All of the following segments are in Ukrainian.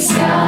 sky.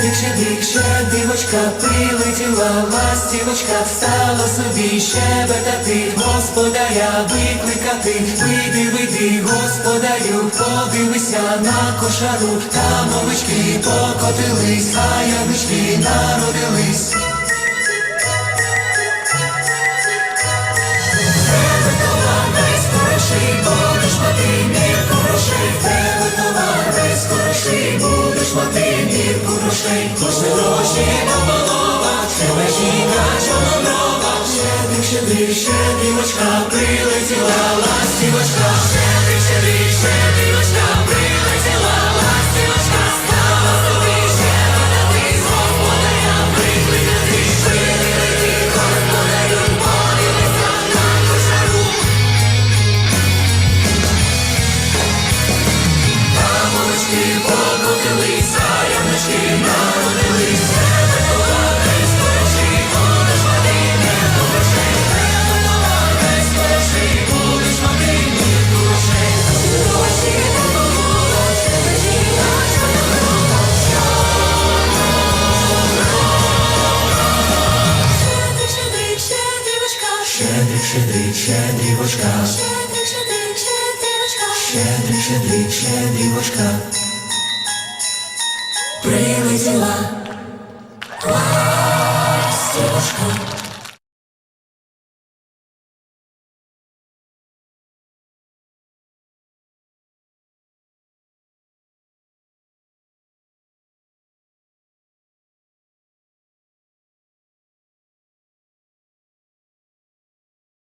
тече диче, дівочка прилетіла, ластівочка встала собі щебетати, господаря викликати, вийди, вийди, господарю, подивися на кошару, там овочки покотились, а ягнички народились. дорожче полова, щебежіка, чорноброва, щедрик, щедрий, щедрівочка, прилетіла ластівочка, щедрик, щедрий, щедрівочка. щедрівочка, щедрик, щедрик, щедрівочка, щедрик, щедрик, щедрівочка, прилетіла ластівочка.